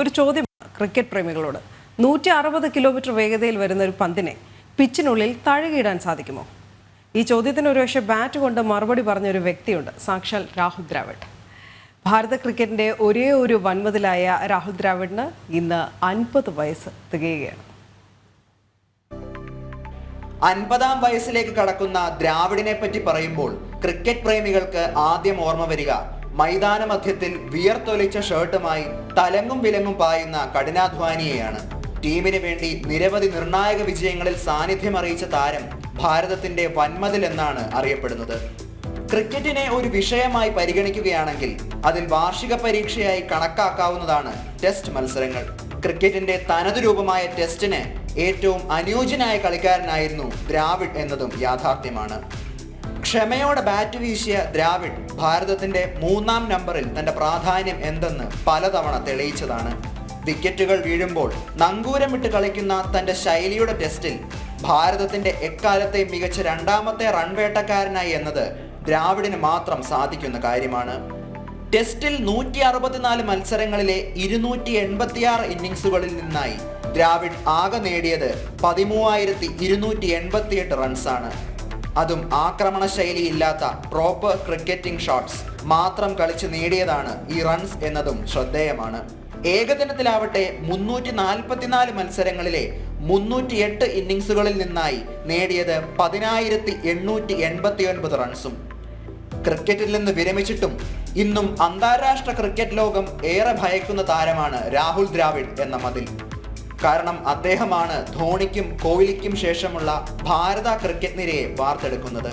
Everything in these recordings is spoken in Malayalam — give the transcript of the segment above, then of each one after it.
ഒരു ചോദ്യം ക്രിക്കറ്റ് പ്രേമികളോട്. നൂറ്റി അറുപത് കിലോമീറ്റർ വേഗതയിൽ വരുന്ന ഒരു പന്തിനെ പിച്ചിനുള്ളിൽ തഴുകിയിടാൻ സാധിക്കുമോ? ഈ ചോദ്യത്തിന് ഒരുപക്ഷെ ബാറ്റ് കൊണ്ട് മറുപടി പറഞ്ഞ ഒരു വ്യക്തിയുണ്ട് സാക്ഷാൽ രാഹുൽ ദ്രാവിഡ്. ഭാരത ക്രിക്കറ്റിന്റെ ഒരേ ഒരു വൻമതിലായ രാഹുൽ ദ്രാവിഡിന് ഇന്ന് അൻപത് വയസ്സ് തികയുകയാണ്. അൻപതാം വയസ്സിലേക്ക് കടക്കുന്ന ദ്രാവിഡിനെ പറ്റി പറയുമ്പോൾ ക്രിക്കറ്റ് പ്രേമികൾക്ക് ആദ്യം ഓർമ്മ വരിക. മൈതാന മധ്യത്തിൽ വിയർത്തൊലിച്ച ഷർട്ടുമായി തലങ്ങും വിലങ്ങും പായുന്ന കഠിനാധ്വാനിയെയാണ്. ടീമിന് വേണ്ടി നിരവധി നിർണായക വിജയങ്ങളിൽ സാന്നിധ്യം അറിയിച്ച താരം ഭാരതത്തിന്റെ വൻമതിൽ എന്നാണ് അറിയപ്പെടുന്നത്. ക്രിക്കറ്റിനെ ഒരു വിഷയമായി പരിഗണിക്കുകയാണെങ്കിൽ അതിൽ വാർഷിക പരീക്ഷയായി കണക്കാക്കാവുന്നതാണ് ടെസ്റ്റ് മത്സരങ്ങൾ. ക്രിക്കറ്റിന്റെ തനതു രൂപമായ ടെസ്റ്റിന് ഏറ്റവും അനുയോജ്യനായ കളിക്കാരനായിരുന്നു ദ്രാവിഡ് എന്നതും യാഥാർത്ഥ്യമാണ്. ക്ഷമയോടെ ബാറ്റ് വീശിയ ദ്രാവിഡ് ഭാരതത്തിന്റെ മൂന്നാം നമ്പറിൽ തന്റെ പ്രാധാന്യം എന്തെന്ന് പലതവണ തെളിയിച്ചതാണ്. വിക്കറ്റുകൾ വീഴുമ്പോൾ നങ്കൂരം വിട്ട് കളിക്കുന്ന തന്റെ ശൈലിയുടെ ടെസ്റ്റിൽ ഭാരതത്തിന്റെ എക്കാലത്തെ മികച്ച രണ്ടാമത്തെ റൺവേട്ടക്കാരനായി എന്നത് ദ്രാവിഡിന് മാത്രം സാധിക്കുന്ന കാര്യമാണ്. ടെസ്റ്റിൽ നൂറ്റി അറുപത്തിനാല് മത്സരങ്ങളിലെ ഇരുന്നൂറ്റി എൺപത്തിയാറ് ഇന്നിങ്സുകളിൽ നിന്നായി ദ്രാവിഡ് ആകെ നേടിയത് പതിമൂവായിരത്തി ഇരുന്നൂറ്റി എൺപത്തിയെട്ട് റൺസാണ് അതും ആക്രമണ ശൈലിയില്ലാത്ത പ്രോപ്പർ ക്രിക്കറ്റിംഗ് ഷോട്ട്സ് മാത്രം കളിച്ച് നേടിയതാണ് ഈ റൺസ് എന്നതും ശ്രദ്ധേയമാണ്. ഏകദിനത്തിലാവട്ടെ മുന്നൂറ്റി നാൽപ്പത്തിനാല് മത്സരങ്ങളിലെ മുന്നൂറ്റി എട്ട് ഇന്നിങ്സുകളിൽ നിന്നായി നേടിയത് പതിനായിരത്തി എണ്ണൂറ്റി എൺപത്തി ഒൻപത് റൺസും ക്രിക്കറ്റിൽ നിന്ന് വിരമിച്ചിട്ടും ഇന്നും അന്താരാഷ്ട്ര ക്രിക്കറ്റ് ലോകം ഏറെ ഭയക്കുന്ന താരമാണ് രാഹുൽ ദ്രാവിഡ് എന്ന മതിൽ. കാരണം അദ്ദേഹമാണ് ധോണിക്കും കോഹ്ലിക്കും ശേഷമുള്ള ഭാരത ക്രിക്കറ്റ് നിരയെ വാർത്തെടുക്കുന്നത്.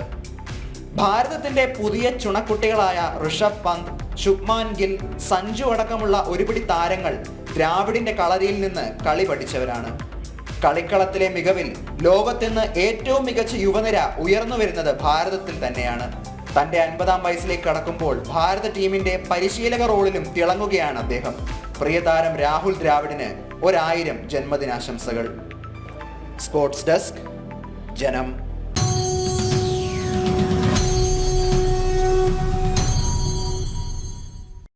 ഭാരതത്തിന്റെ പുതിയ ചുണക്കുട്ടികളായ ഋഷഭ് പന്ത് ശുഭ്മാൻ ഗിൽ സഞ്ജു അടക്കമുള്ള ഒരുപിടി താരങ്ങൾ ദ്രാവിഡിന്റെ കളരിയിൽ നിന്ന് കളി പഠിച്ചവരാണ്. കളിക്കളത്തിലെ മികവിൽ ലോകത്തിന്ന് ഏറ്റവും മികച്ച യുവനിര ഉയർന്നു വരുന്നത് ഭാരതത്തിൽ തന്നെയാണ്. തന്റെ അൻപതാം വയസ്സിലേക്ക് കടക്കുമ്പോൾ ഭാരത ടീമിന്റെ പരിശീലക റോളിലും തിളങ്ങുകയാണ് അദ്ദേഹം. പ്രിയതാരം രാഹുൽ ദ്രാവിഡിന് ഒരായിരം ജന്മദിനാശംസകൾ. സ്പോർട്സ് ഡെസ്ക് ജനം